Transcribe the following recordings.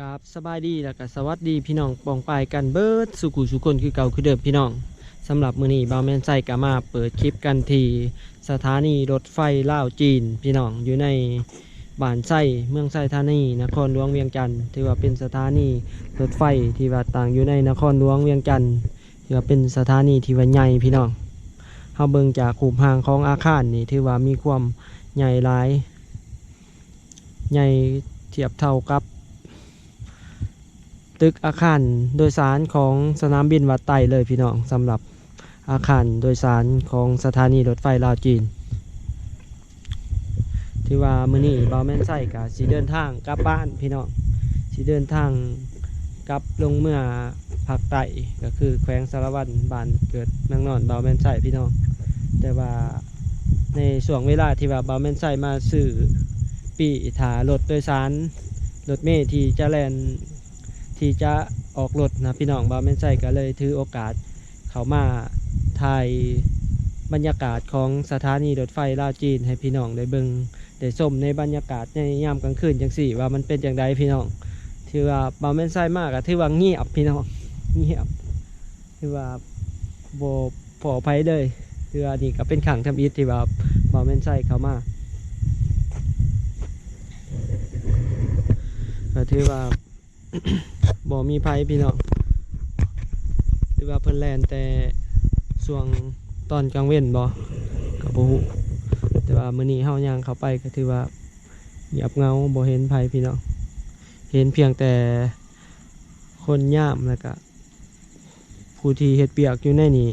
กับสบายดีแล้วก็สวัสดีพี่น้องปองปายกันเบิร์ดสุขุสุคนคือเก่าคือเดิมพี่น้องสำหรับมือนี้บาวแมนไซก็มาเปิดคลิปกันที่สถานีรถไฟลาวจีน พี่น้องอยู่ในบ้านไส้เมืองไส้ธานีนครหลวงเวียงจันทร์ถือว่าเป็นสถานีรถไฟที่ว่าต่างอยู่ในนครหลวงเวียงจันทร์ถือว่าเป็นสถานีที่ว่าใหญ่พี่น้องเฮาเบิ่งจากขูมหางของอาคารนี่ถือว่ามีความใหญ่หลายใหญ่เทียบเท่ากับ ตึกอาคารโดยสารของสนามบินวัดไตเลยพี่น้องสำหรับอาคารโดยสารของสถานีรถไฟลาวจีน ที่ว่ามือนี้บาวแม่นไส้กับสีเดินทางกลับบ้านพี่น้องสีเดินทางกลับลงเมื่อภาคใต้ก็คือแขวงสารวัตรบ้านเกิดเมืองนอนบาวแม่นไส้พี่น้อง แต่ว่าในช่วงเวลาที่ว่าบาวแม่นไส้มาซื้อปีถารถโดยสารรถเมล์ที่จะแลน ที่จะออกรถนะพี่น้องบาวแม่นไส้ก็เลยถือโอกาสเขามาถ่ายบรรยากาศของสถานีรถไฟลาวจีนให้พี่น้องได้เบิงได้ชมในบรรยากาศในยามกลางคืนจังสี่ ว่ามันเป็นอย่างไรพี่น้องถือว่าบาวแม่นไส้มากอะถือว่าเงียบพี่น้องเงียบถือว่าโบปลอดภัยเลยถือว่านี่ก็เป็นขังทำอิฐที่ว่าบาวแม่นไส้เขามาก็ถือว่า บ่มีภัยพี่น้องหรือว่าเพิ่นแลนแต่ช่วงตอนกลางเว้นบ่ก็บ่ฮู้แต่ว่ามื้อนี้เฮาย่างเข้าไปก็ถือว่าเงียบเงาบ่เห็นภัยพี่น้องเห็นเพียงแต่คนย่ามแล้วก็ผู้ที่เฮ็ดเปียกอยู่ในนี้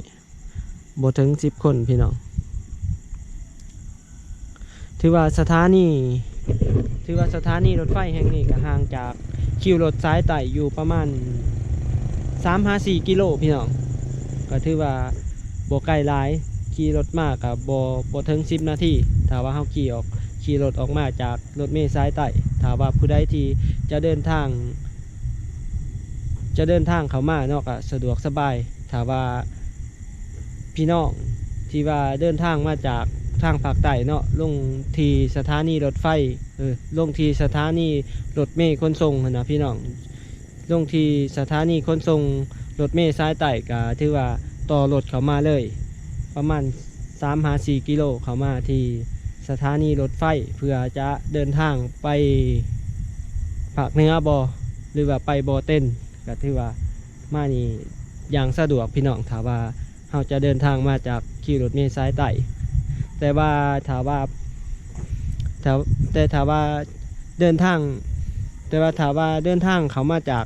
บ่ถึง10คนพี่น้อง ถือว่าสถานี ถือว่าสถานีรถไฟแห่งนี้ก็ห่างจาก คิวรถซ้ายไต่อยู่ประมาณ3 5 4กิโลพี่น้องก็ถือว่าบ่ไกลหลายขี่รถมากกับบ่บ่ถึง10นาทีถ้าว่าเฮาขี่ออกขี่รถออกมาจากรถเมล์ซ้ายไต่ถ้าว่าผู้ใดที่จะเดินทาง จะเดินทางเขามานาะก็สะดวกสบายถ้าว่าพี่น้องที่ว่าเดินทางมาจาก ทางภาคใต้เนาะลงทีสถานีรถไฟเออลงทีสถานีรถเมย์ขนส่งนะพี่น้องลงทีสถานีขนส่งรถเมย์สายใต้ก็ถือว่าต่อรถเขามาเลย ประมาณ3 5 4กิโลเขามาที่สถานีรถไฟเพื่อจะเดินทางไปภาคเหนือบอหรือว่าไปบอเต้นก็ถือว่ามานี่อย่างสะดวกพี่น้องถ้าว่าเราจะเดินทางมาจากขี่รถเมล์สายใต้ แต่ว่าถ้าว่าถ้าแต่ถ้าว่าเดินทาง แต่ว่าถามว่าเดินทางเขามาจาก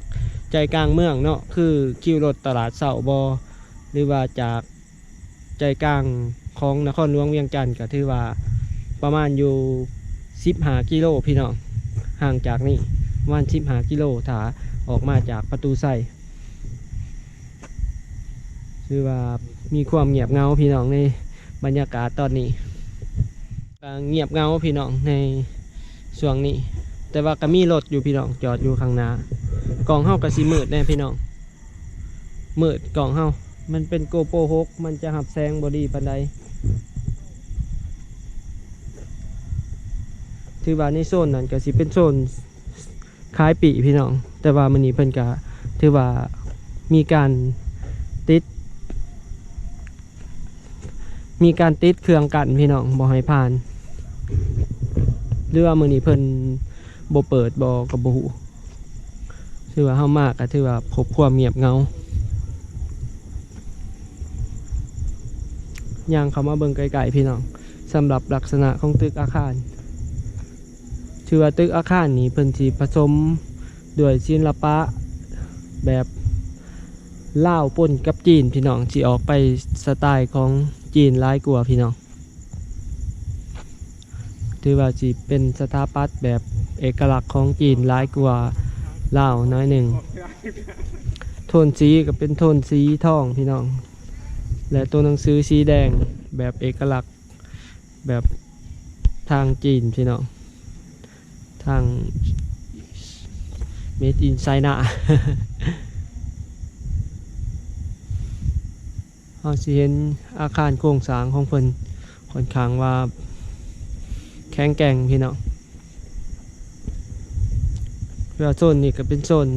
ใจกลางเมืองเนาะคือคิวรถตลาดเสาบอหรือว่าจากใจกลางของนครหลวงเวียงจันทร์ก็ถือว่าประมาณอยู่สิบหากิโลพี่น้องห่างจากนี่ประมาณสิบหากิโลถาออกมาจากประตูไส้คือว่ามีความเงียบเงาพี่น้องใน บรรยากาศตอนนี้กเงียบเงาพี่น้องในช่วงนี้ แต่ว่าก็มีรถอยู่พี่น้องจอดอยู่ข้างหน้ากล่องเฮาก็สิมืดแน่พี่น้องมืดกล่องเฮามันเป็นโกโปรหกมันจะหับแสงบอดีปันใดถือว่าในโซนนั้นก็สิเป็นโซนขายปีพี่น้อง แต่ว่ามันนี้เพิ่นก็ถือว่ามีการติด มีการติดเครื่องกันพี่น้องบ่ให้ผ่านหรือว่ามือนี้เพิ่นบ่เปิดบ่กับบ่ฮู้ถือว่าเฮามากก็ถือว่าพบความเงียบเงาย่างเขามาเบิ่งไกลๆพี่น้องสำหรับลักษณะของตึกอาคารถือว่าตึกอาคารนี้เพิ่นสิผสมด้วยศิลปะแบบลาวปนกับจีนพี่น้องสิออกไปสไตล์ของ จีนหลายกว่าพี่น้อง ถือว่าจีเป็นสถาปัตย์แบบเอกลักษณ์ของจีนหลายกว่าลาวน้อยหนึ่ง โทนสีก็เป็นโทนสีทองพี่น้อง และตัวหนังสือสีแดงแบบเอกลักษณ์แบบทางจีนพี่น้อง ทาง made in China เราสิเห็นอาคารโครงสร้างของเพิ่นค่อนข้างว่าแข็งแกร่งพี่น้องคือว่าโซนนี้ก็เป็นโซน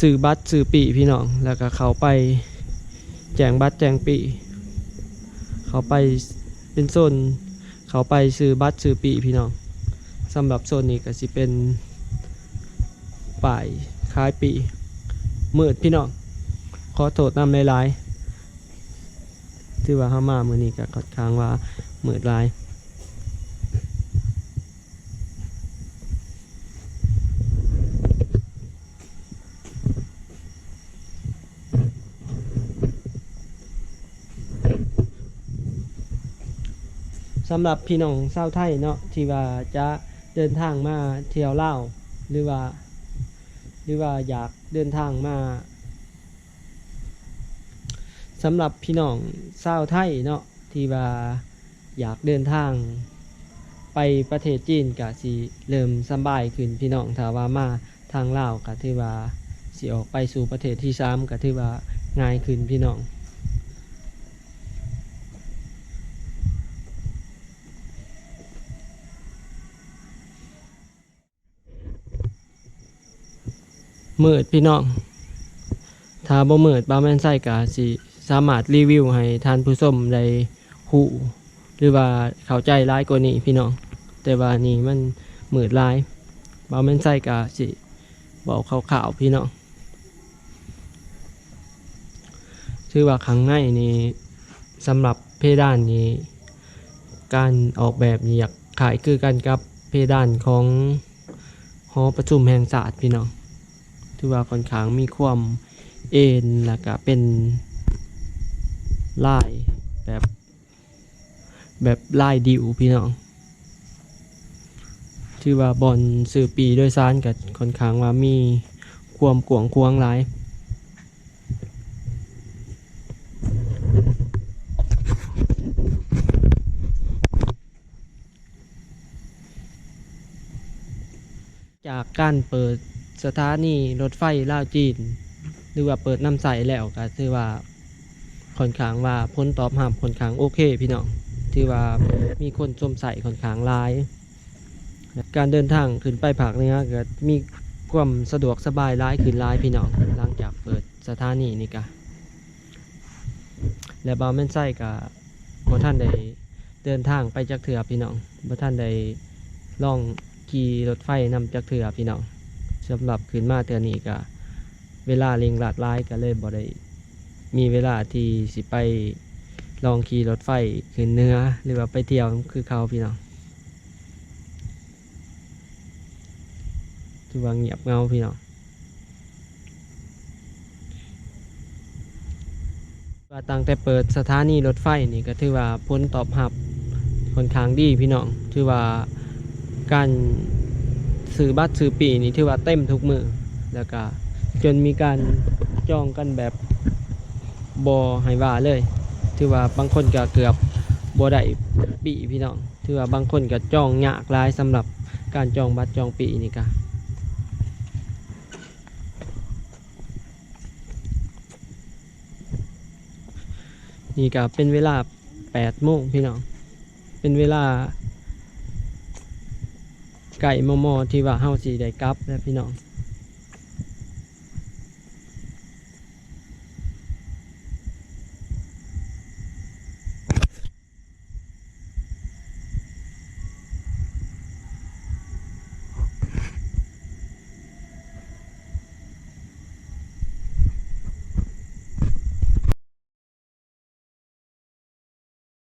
ซื้อบัตรซื้อปีพี่น้อง แล้วก็เขาไปแจงบัตรแจงปี เขาไปเป็นโซนเขาไปซื้อบัตรซื้อปีพี่น้องสำหรับโซนนี้ก็สิเป็นป่ายคล้ายปีมืดพี่น้องขอโทษนำหลายๆ ที่ว่าเข้ามามือนี้ก็ค่อนข้างว่ามืดลายสำหรับพี่น้องชาวไทยเนาะที่ว่าจะเดินทางมาเที่ยวเล่าหรือว่า หรือว่าอยากเดินทางมา สำหรับพี่น้องชาวไทยเนาะที่ว่าอยากเดินทาง ไปประเทศจีนก็สิเริ่มสบายขึ้นพี่น้องถ้าว่ามาทางลาวก็ถือว่าสิออกไปสู่ประเทศที่สามก็ถือว่าง่ายขึ้นพี่น้องมืดพี่น้องถ้าบ่มืดบ้าแม่นไส้กะสิ สามารถรีวิวให้ท่านผู้ชมได้หูหรือว่าเข้าใจร้ายกว่านี้พี่น้อง แต่ว่านี่มันมืดหลายบาแม่นไส้กะสิบอกข่าวๆพี่น้องถือว่าครั้งในนี้สำหรับเพดานนี้ การออกแบบนี้อยากขายคือกันกับเพดานของหอประชุมแห่งศาสตร์พี่น้องถือว่าค่อนข้างมีความเอ็นแล้วก็เป็น ลายแบบแบบลายดิวพี่น้องถือว่าบอลสื่อปีโดยสารกับค่อนข้างว่ามีความกวงควงหลายจากการเปิดสถานีรถไฟลาวจีน หรือว่าเปิดน้ำใสแล้วก็ถือว่า ค่อนข้างว่าพ้นตอบรับค่อนข้างโอเคพี่น้องถือว่ามีคนชมใส่ค่อนข้างหลาย การเดินทางขึ้นไปภาคเนือก็มีความสะดวกสบายหลายขึ้นหลายพี่น้องหลังจากเปิดสถานีนี่กะและบาแม่นไส้ก็บ่ท่านได้เดินทางไปจากเถื่อพี่น้องบ่ท่านได้ล่องขี่รถไฟนำจากเถื่อพี่น้องสำหรับขึ้นมาเทือนี้ก็เวลาเร่งรัดร้ายก็เลยบ่ได้ มีเวลาที่สิไปลองขี่รถไฟขึ้นเนื้อหรือว่าไปเที่ยวคือเขาพี่น้องถือว่าเงียบเงาพี่น้องว่าตั้งแต่เปิดสถานีรถไฟนี่ก็ถือว่าผลตอบรับค่อนข้างดีพี่น้องถือว่าการซื้อบัตรซื้อปีนี่ถือว่าเต็มทุกมือแล้วก็จนมีการจองกันแบบ บอให้ว่าเลย ถือว่าบางคนก็เกือบบอได้ปีพี่น้อง ถือว่าบางคนก็จองยากหลายสำหรับการจองบัตรจองปีนี่ก็นี่ก็เป็นเวลา8โมงพี่น้อง เป็นเวลาไก่มอมอที่ว่าเฮาสีได้กลับแล้วพี่น้อง